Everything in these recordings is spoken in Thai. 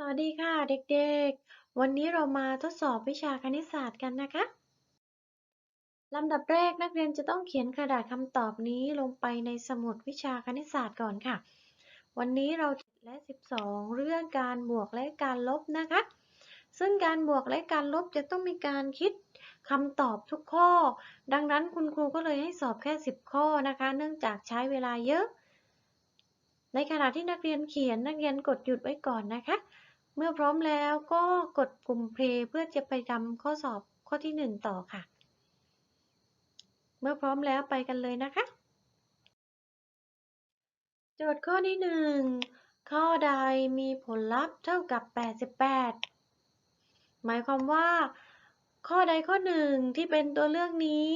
สวัสดีค่ะเด็กๆ วันนี้เรามาทดสอบวิชาคณิตศาสตร์กันนะคะ ลำดับแรกนักเรียนจะต้องเขียนกระดาษคำตอบนี้ลงไปในสมุดวิชาคณิตศาสตร์ก่อนค่ะ วันนี้เราและ 12 เรื่องการบวกและการลบนะคะ ซึ่งการบวกและการลบจะต้องมีการคิดคำตอบทุกข้อ ดังนั้นคุณครูก็เลยให้สอบแค่ 10 ข้อนะคะ เนื่องจากใช้เวลาเยอะ ในขณะที่นักเรียนเขียนนักเรียนกดหยุดไว้ก่อนนะคะ เมื่อพร้อมแล้วก็กดปุ่ม play เพื่อจะไปทำข้อสอบข้อที่ 1 ต่อค่ะ เมื่อพร้อมแล้วไปกันเลยนะคะ โจทย์ข้อที่ 1 ข้อใดมีผลลัพธ์เท่ากับ 88 หมายความว่า ข้อใดข้อหนึ่งที่เป็นตัวเลือกนี้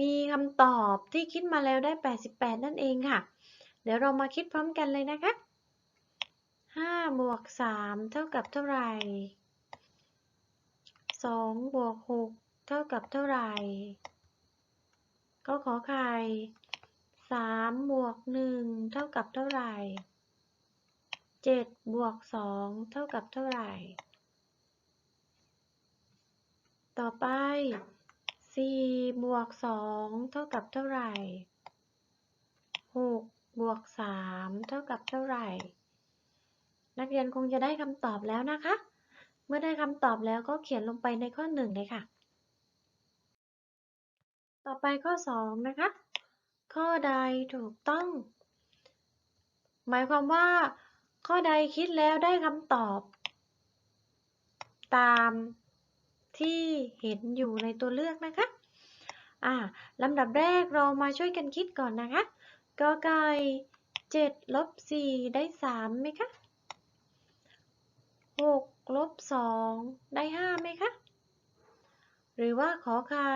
มีคำตอบที่คิดมาแล้วได้ 88 นั่นเองค่ะ เดี๋ยวเรามาคิดพร้อมกันเลยนะคะ 5บวก3เท่ากับเท่าไหร่2บวก6เท่ากับเท่าไหร่ ก็ขอไข่3บวก1เท่ากับเท่าไหร่7บวก2เท่ากับเท่าไหร่ ต่อไป4บวก2เท่ากับเท่าไหร่6บวก3เท่ากับเท่าไหร่ นักเรียนคงจะได้คำตอบแล้วนะคะ เมื่อได้คำตอบแล้วก็เขียนลงไปในข้อหนึ่งเลยค่ะ ต่อไปข้อสองนะคะ ข้อใดถูกต้อง หมายความว่า ข้อใดคิดแล้วได้คำตอบ ตามที่เห็นอยู่ในตัวเลือกนะคะอ่าลำดับแรกเรามาช่วยกันคิดก่อนนะคะกอไก่7ลบ4ได้ 3 ไหมคะ 6ลบ2ได้5ไหมคะ หรือว่าขอไข่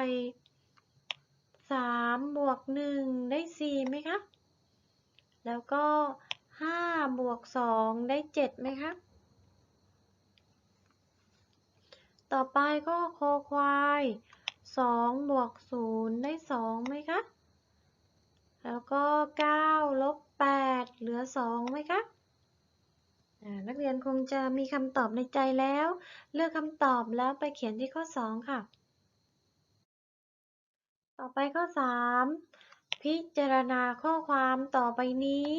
3บวก1ได้4ไหมคะ แล้วก็5บวก2ได้7ไหมคะ ต่อไปก็คอควาย2บวก0ได้2ไหมคะ แล้วก็9ลบ8เหลือ2ไหมคะ นักเรียนคงจะมีคำตอบในใจแล้ว เลือกคำตอบแล้วไปเขียนที่ข้อ 2 ค่ะ ต่อไปข้อ 3 พิจารณาข้อความต่อไปนี้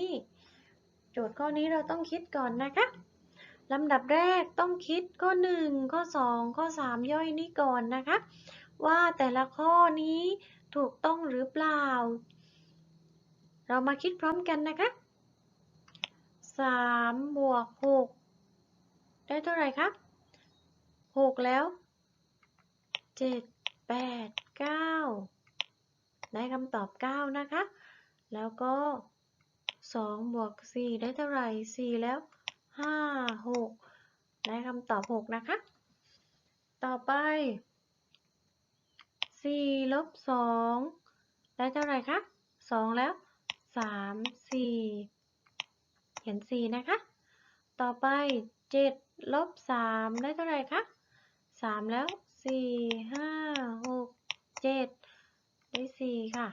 โจทย์ข้อนี้เราต้องคิดก่อนนะคะลำดับแรกต้องคิดข้อ 1 ข้อ 2 ข้อ 3 ย่อยนี้ก่อนนะคะ ว่าแต่ละข้อนี้ถูกต้องหรือเปล่า เรามาคิดพร้อมกันนะคะ สามบวกหกได้เท่าไหร่ครับหกแล้วเจ็ดแปดเก้าได้คำตอบเก้านะคะ แล้วก็สองบวกสี่ได้เท่าไหร่สี่แล้วห้าหกได้คำตอบหกนะคะ ต่อไปสี่ลบสองได้เท่าไหร่คะสองแล้วสามสี่ เขียน 4 นะคะ ต่อไป 7 ลบ 3 ได้เท่าไหร่คะ 3 แล้ว 4 5 6 7 ได้ 4 ค่ะ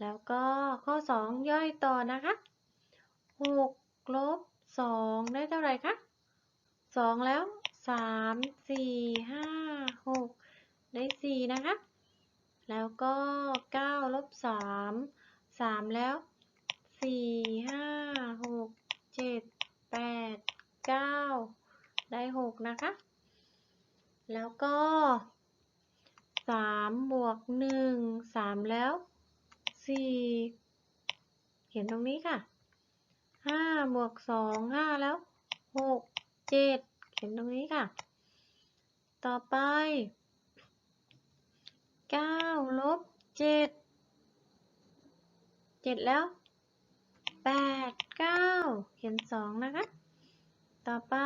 แล้วก็ข้อ 2 ย่อยต่อนะคะ 6 ลบ 2 ได้เท่าไหร่คะ 2 แล้ว 3 4 5 6 ได้ 4 นะคะแล้วก็ 9 ลบ 3 3 แล้ว สี่ห้าหกเจ็ดแปดเก้าได้หกนะคะ แล้วก็สามบวกหนึ่งสามแล้วสี่เขียนตรงนี้ค่ะห้าบวกสองห้าแล้วหกเจ็ดเขียนตรงนี้ค่ะ ต่อไปเก้าลบเจ็ดเจ็ดแล้ว แปดเก้าเขียนสองนะคะ ต่อไป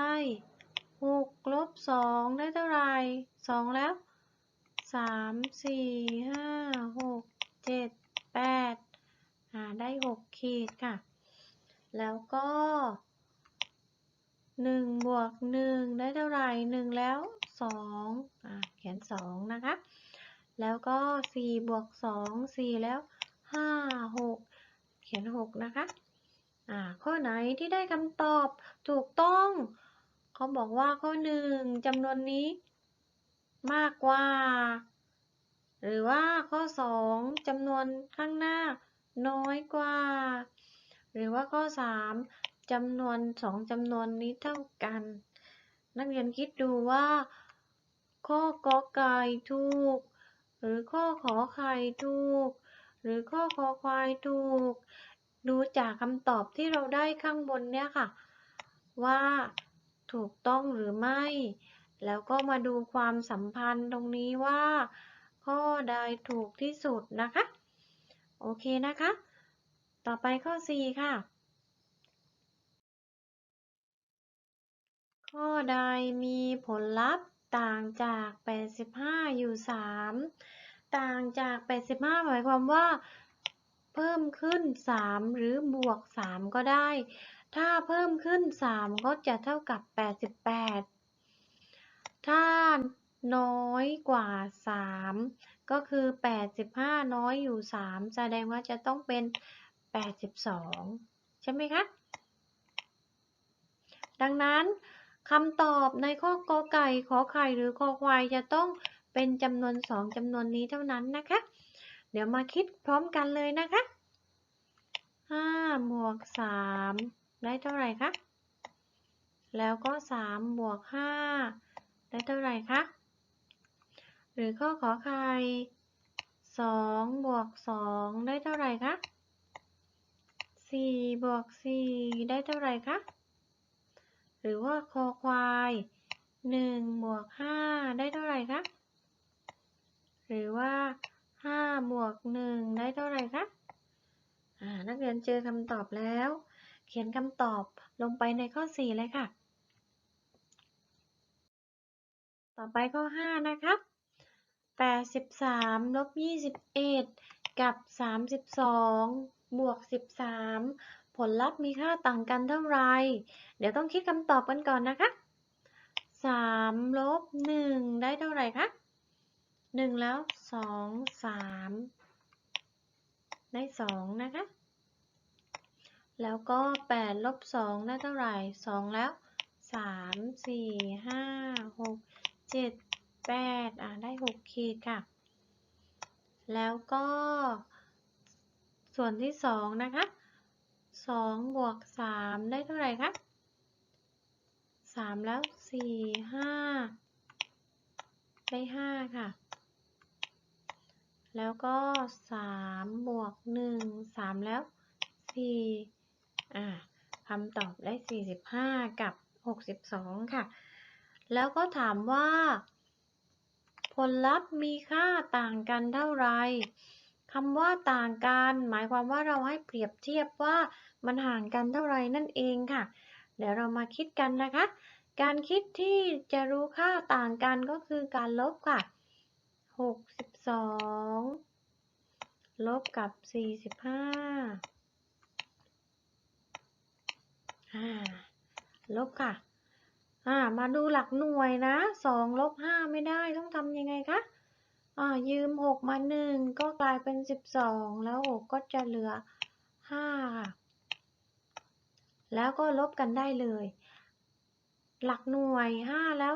หกลบสองได้เท่าไหร่สองแล้วสามสี่ห้าหกเจ็ดแปดอ่าได้หกขีดค่ะ แล้วก็หนึ่งบวกหนึ่งได้เท่าไหร่หนึ่งแล้วสองเขียนสองนะคะ แล้วก็สี่บวกสองสี่แล้วห้าหกเขียนหกนะคะ อ่า ข้อไหนที่ได้คำตอบถูกต้อง เขาบอกว่าข้อหนึ่งจำนวนนี้ มากกว่า หรือว่าข้อสองจำนวนข้างหน้า น้อยกว่า หรือว่าข้อสามจำนวนสองจำนวนนี้เท่ากัน นักเรียนคิดดูว่า ข้อกอไก่ถูก หรือข้อขอไข่ถูก หรือข้อคอควายถูก ดูจากคำตอบที่เราได้ข้างบนเนี่ยค่ะ ว่าถูกต้องหรือไม่ แล้วก็มาดูความสัมพันธ์ตรงนี้ว่า ข้อใดถูกที่สุดนะคะ โอเคนะคะ ต่อไปข้อ 4 ค่ะ ข้อใดมีผลลัพธ์ต่างจาก 85 อยู่ 3 ต่างจาก 85 หมายความว่า เพิ่มขึ้น 3 หรือบวก 3 ก็ได้ ถ้าเพิ่มขึ้น 3 ก็จะเท่ากับ 88 ถ้าน้อยกว่า 3 ก็คือ 85 น้อยอยู่ 3 แสดงว่าจะต้องเป็น 82 ใช่ไหมคะ ดังนั้นคำตอบในข้อกอไก่ ขอไข่หรือคอควายจะต้องเป็นจำนวน 2จำนวนนี้เท่านั้นนะคะ เดี๋ยวมาคิดพร้อมกันเลยนะคะ5บวก3ได้เท่าไหร่คะ แล้วก็3บวก5ได้เท่าไหร่คะ หรือข้อขอไข่2บวก2ได้เท่าไหร่คะ4บวก4ได้เท่าไหร่คะ หรือว่าคอควาย1บวก5ได้เท่าไหร่คะ หรือว่า 5บวก1ได้เท่าไหร่คะอ่านักเรียนเจอคำตอบแล้ว เขียนคำตอบลงไปในข้อ4เลยค่ะ ต่อไปข้อ5นะคะ83ลบ21กับ32บองบวก13ผลลัพธ์มีค่าต่างกันเท่าไร เดี๋ยวต้องคิดคำตอบกันก่อนนะคะ3ลบ1ได้เท่าไหร่คะ หนึ่งแล้วสองสามได้สองนะคะ แล้วก็แปดลบสองได้เท่าไหร่สองแล้วสามสี่ห้าหกเจ็ดแปดอะได้หกขีดค่ะ แล้วก็ ส่วนที่สองนะคะสองบวกสามได้เท่าไหร่คะสามแล้วสี่ห้าได้ห้าค่ะ แล้วก็3บวก1 3แล้ว4อ่าคำตอบได้45กับ62ค่ะ แล้วก็ถามว่า ผลลัพธ์มีค่าต่างกันเท่าไหร่คำว่าต่างกัน หมายความว่าเราให้เปรียบเทียบว่ามันห่างกันเท่าไหร่นั่นเองค่ะ เดี๋ยวเรามาคิดกันนะคะ การคิดที่จะรู้ค่าต่างกันก็คือการลบค่ะ 62ลบกับ45อ่า ลบค่ะ อ่า มาดูหลักหน่วยนะ2ลบ5ไม่ได้ต้องทำยังไงคะ อ่า ยืม6มา1ก็กลายเป็น12แล้ว6ก็จะเหลือ5ค่ะแล้วก็ลบกันได้เลย หลักหน่วย5แล้ว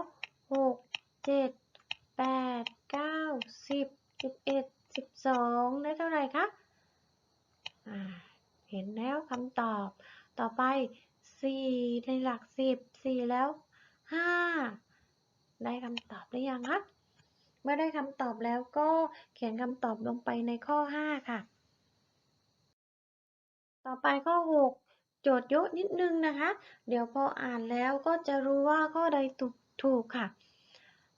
6 7 8 9 10 11 12ได้เท่าไหร่คะเห็นแล้วคำตอบ ต่อไป4ในหลัก10 4แล้ว5ได้คำตอบหรือยังคะเมื่อได้คำตอบแล้วก็เขียนคำตอบลงไปในข้อ 5 ค่ะ ต่อไปข้อ 6 โจทย์เยอะนิดนึงนะคะ เดี๋ยวพออ่านแล้วก็จะรู้ว่าข้อใดถูกถูกค่ะ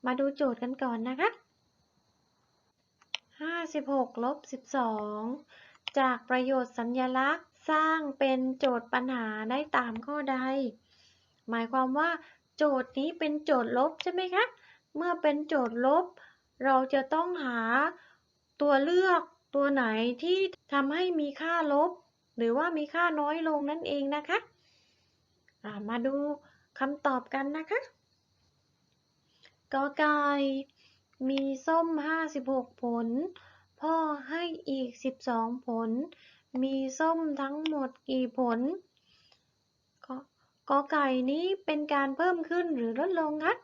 มาดูโจทย์กันก่อนนะคะ 56ลบ12 จากประโยชน์สัญญลักษณ์สร้างเป็นโจทย์ปัญหาได้ตามข้อใด หมายความว่า โจทย์นี้เป็นโจทย์ลบใช่ไหมคะ เมื่อเป็นโจทย์ลบ เราจะต้องหาตัวเลือกตัวไหนที่ทำให้มีค่าลบ หรือว่ามีค่าน้อยลงนั่นเองนะคะะมาดูคำตอบกันนะคะกอไก่ มีส้ม56ผล พ่อให้อีก12ผล มีส้มทั้งหมดกี่ผลกอไก่นี้เป็นการเพิ่มขึ้นหรือลดลงคะ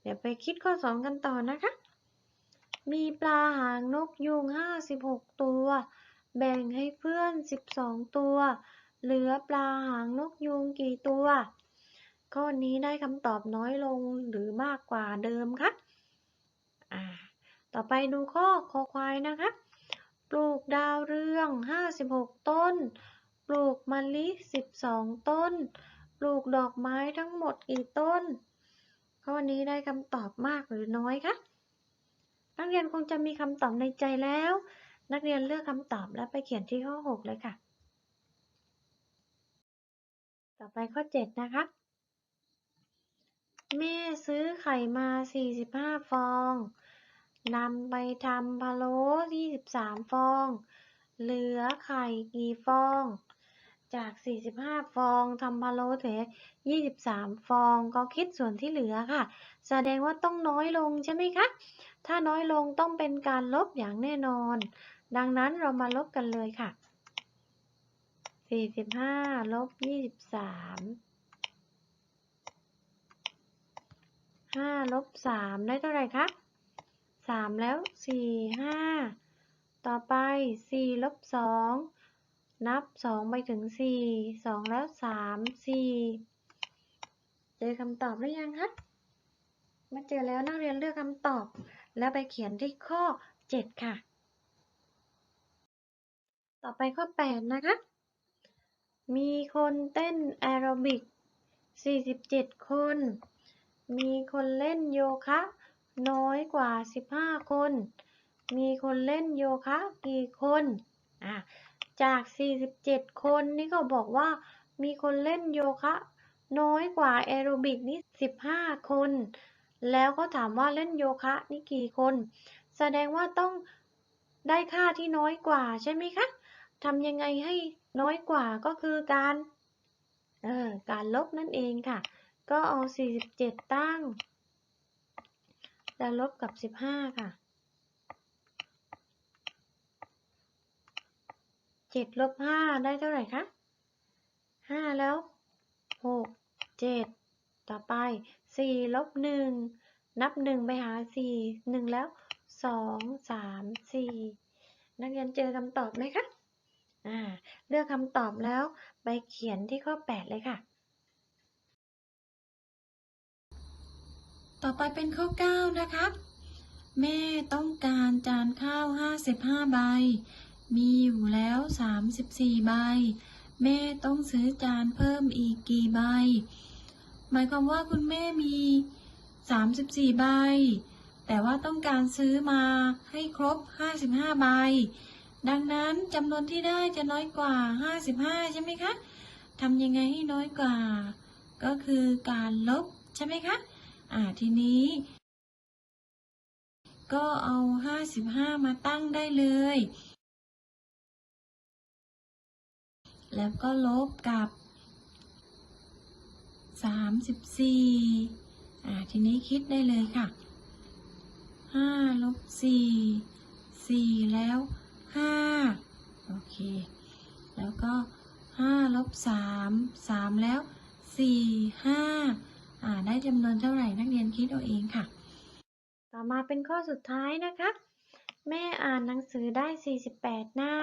เดี๋ยวไปคิดข้อ2กันต่อนะคะ มีปลาหางนกยูง56ตัว แบ่งให้เพื่อน12ตัว เหลือปลาหางนกยูงกี่ตัว ข้อนี้ได้คำตอบน้อยลงหรือมากกว่าเดิมคะต่อไปดูข้อคอควายนะคะ ปลูกดาวเรือง 56 ต้น ปลูกมะลิ 12 ต้น ปลูกดอกไม้ทั้งหมดกี่ต้น ข้อนี้ได้คำตอบมากหรือน้อยคะ นักเรียนคงจะมีคำตอบในใจแล้ว นักเรียนเลือกคำตอบแล้วไปเขียนที่ข้อ 6 เลยค่ะ ต่อไปข้อ 7 นะคะ แม่ซื้อไข่มา 45 ฟอง นำไปทำพะโล้23 ฟอง เหลือไข่กี่ฟอง จาก 45 ฟองทำพะโล้เหลือ23 ฟอง ก็คิดส่วนที่เหลือค่ะ แสดงว่าต้องน้อยลงใช่ไหมคะ ถ้าน้อยลงต้องเป็นการลบอย่างแน่นอน ดังนั้นเรามาลบกันเลยค่ะ 45 ลบ 23 5ลบ3ได้เท่าไหร่คะ3แล้ว4 5ต่อไป4ลบ2นับ2ไปถึง4 2แล้ว3 4เจอคำตอบหรือยังคะมื่อเจอแล้วนักเรียนเลือกคำตอบ แล้วไปเขียนที่ข้อ7ค่ะ ต่อไปข้อ8นะคะ มีคนเต้นแอโรบิก 47 คน มีคนเล่นโยคะ น้อยกว่า 15 คน มีคนเล่นโยคะกี่คนอะจาก 47 คนนี่ก็บอกว่า มีคนเล่นโยคะ น้อยกว่าแอโรบิกนี่ 15 คน แล้วก็ถามว่าเล่นโยคะนี่กี่คน แสดงว่าต้องได้ค่าที่น้อยกว่าใช่ไหมคะทำยังไงให้น้อยกว่าก็คือการ เออการลบนั่นเองค่ะ ก็เอา 47 ตั้ง แล้วลบกับ 15 ค่ะ 7 ลบ 5 ได้เท่าไหร่คะ 5 แล้ว 6 7 ต่อไป 4 ลบ 1 นับ 1 ไปหา 4 1 แล้ว 2 3 4 นักเรียนเจอคำตอบไหมคะ อ่า เลือกคำตอบแล้วไปเขียนที่ข้อ 8 เลยค่ะ ต่อไปเป็นข้อ 9 นะคะแม่ต้องการจานข้าว 55 ใบ มีอยู่แล้ว 34 ใบ แม่ต้องซื้อจานเพิ่มอีกกี่ใบ หมายความว่าคุณแม่มี 34 ใบ แต่ว่าต้องการซื้อมาให้ครบ 55 ใบ ดังนั้นจำนวนที่ได้จะน้อยกว่า 55 ใช่ไหมคะทำยังไงให้น้อยกว่า ก็คือการลบใช่ไหมคะ อ่าทีนี้ ก็เอา 55 มาตั้งได้เลย แล้วก็ลบกับ 34 อ่าทีนี้คิดได้เลยค่ะ 5 ลบ 4 4 แล้ว 5 โอเค แล้วก็5ลบ3 3 แล้ว 4 5อ่า ได้จำนวนเท่าไหร่นักเรียนคิดเอาเองค่ะ ต่อมาเป็นข้อสุดท้ายนะคะ แม่อ่านหนังสือได้ 48 หน้า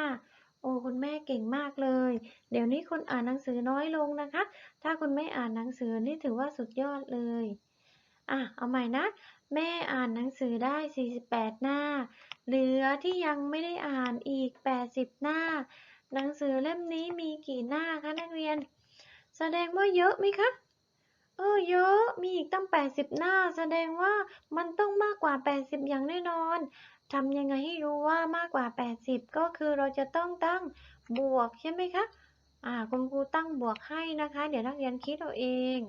โอ้คุณแม่เก่งมากเลย เดี๋ยวนี้คนอ่านหนังสือน้อยลงนะคะ ถ้าคุณแม่อ่านหนังสือนี่ถือว่าสุดยอดเลย อะ เอาใหม่นะ แม่อ่านหนังสือได้ 48 หน้า เหลือที่ยังไม่ได้อ่านอีก 80 หน้า หนังสือเล่มนี้มีกี่หน้าคะนักเรียน แสดงว่าเยอะไหมคะ ออเยอะมีอีกตั้ง 80 หน้า แสดงว่ามันต้องมากกว่า 80 อย่างแน่นอนทำยังไงให้รู้ว่ามากกว่า 80 ก็คือเราจะต้องตั้งบวกใช่ไหมคะอ่าคุณครูตั้งบวกให้นะคะ เดี๋ยวนักเรียนคิดเอาเอง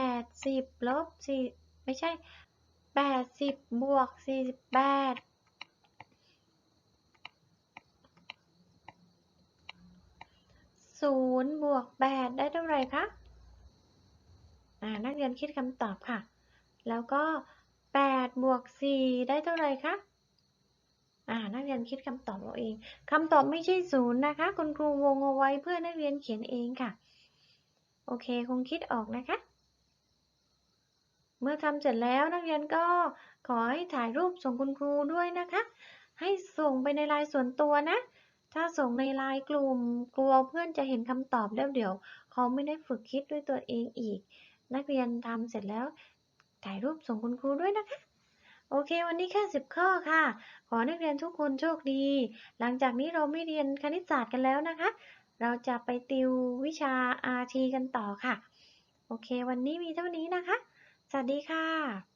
80ลบ4ไม่ใช่ 80 บวก 48 0บวก8ได้เท่าไหร่คะ นักเรียนคิดคำตอบค่ะ แล้วก็ 8 บวก 4 ได้เท่าไหร่คะนักเรียนคิดคำตอบเอาเองคำตอบไม่ใช่ศูนย์นะคะ คุณครูวงเอาไว้เพื่อนักเรียนเขียนเองค่ะ โอเค คงคิดออกนะคะ เมื่อทำเสร็จแล้วนักเรียนก็ขอให้ถ่ายรูปส่งคุณครูด้วยนะคะ ให้ส่งไปในไลน์ส่วนตัวนะ ถ้าส่งในไลน์กลุ่มกลัวเพื่อนจะเห็นคำตอบแล้วเดี๋ยว เขาไม่ได้ฝึกคิดด้วยตัวเองอีก นักเรียนทำเสร็จแล้วถ่ายรูปส่งคุณครูด้วยนะคะ โอเค วันนี้แค่สิบข้อค่ะ ขอนักเรียนทุกคนโชคดี หลังจากนี้เราไม่เรียนคณิตศาสตร์กันแล้วนะคะ เราจะไปติววิชา RT กันต่อค่ะ โอเค วันนี้มีเท่านี้นะคะ สวัสดีค่ะ